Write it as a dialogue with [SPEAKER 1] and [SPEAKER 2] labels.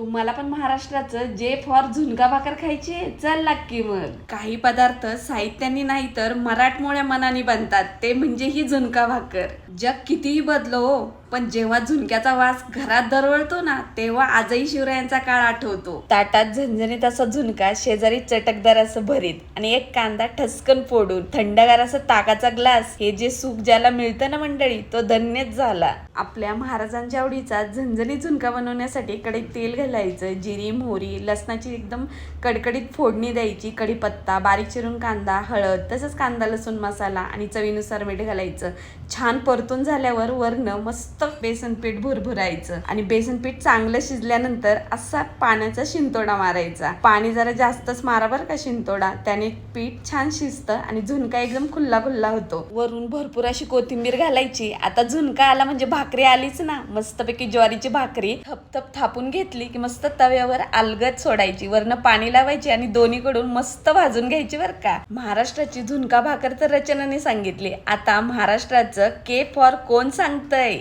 [SPEAKER 1] तुम्हाला पण महाराष्ट्राचं जे फॉर झुणका भाकर खायची चल नक्की मग. काही पदार्थ साहित्याने नाही तर मराठमोळ्या मनाने बनतात ते म्हणजे ही झुणका भाकर. जग कितीही बदलो हो पण जेव्हा झुणक्याचा वास घरात दरवळतो ना तेव्हा आजही शिवरायांचा काळ आठवतो. ताटात झणझणीत असा झुणका शेजारी चटकदार असं भरीत आणि एक कांदा ठसकन फोडून थंडगार असं ताकाचा ग्लास हे जे सुख ज्याला मिळतं ना मंडळी तो धन्यच झाला. आपल्या महाराजांच्या आवडीचा झणझणीत झुणका बनवण्यासाठी कडे तेल घालायचं जिरी मोहरी लसणाची एकदम कडकडीत फोडणी द्यायची कढीपत्ता बारीक चिरून कांदा हळद तसंच कांदा लसूण मसाला आणि चवीनुसार मीठ घालायचं. छान परतून झाल्यावर वरनं मस्त बेसन पीठ भुरभुरायचं आणि बेसन पीठ चांगलं शिजल्यानंतर असा पाण्याचा शिंतोडा मारायचा. पाणी जरा जास्तच मारा बरं का शिंतोडा. त्याने पीठ छान शिजतं आणि झुणका एकदम खुल्ला खुल्ला होतो. वरून भरपूर अशी कोथिंबीर घालायची. आता झुणका आला म्हणजे भाकरी आलीच ना. मस्तपैकी ज्वारीची भाकरी थपथप थापून घेतली की मस्त तव्यावर अलगद सोडायची वरनं पाणी लावायची आणि दोन्हीकडून मस्त भाजून घ्यायची बरं का. महाराष्ट्राची झुणका भाकर तर रचनाने सांगितली. आता महाराष्ट्राचं के फॉर कोण सांगतंय?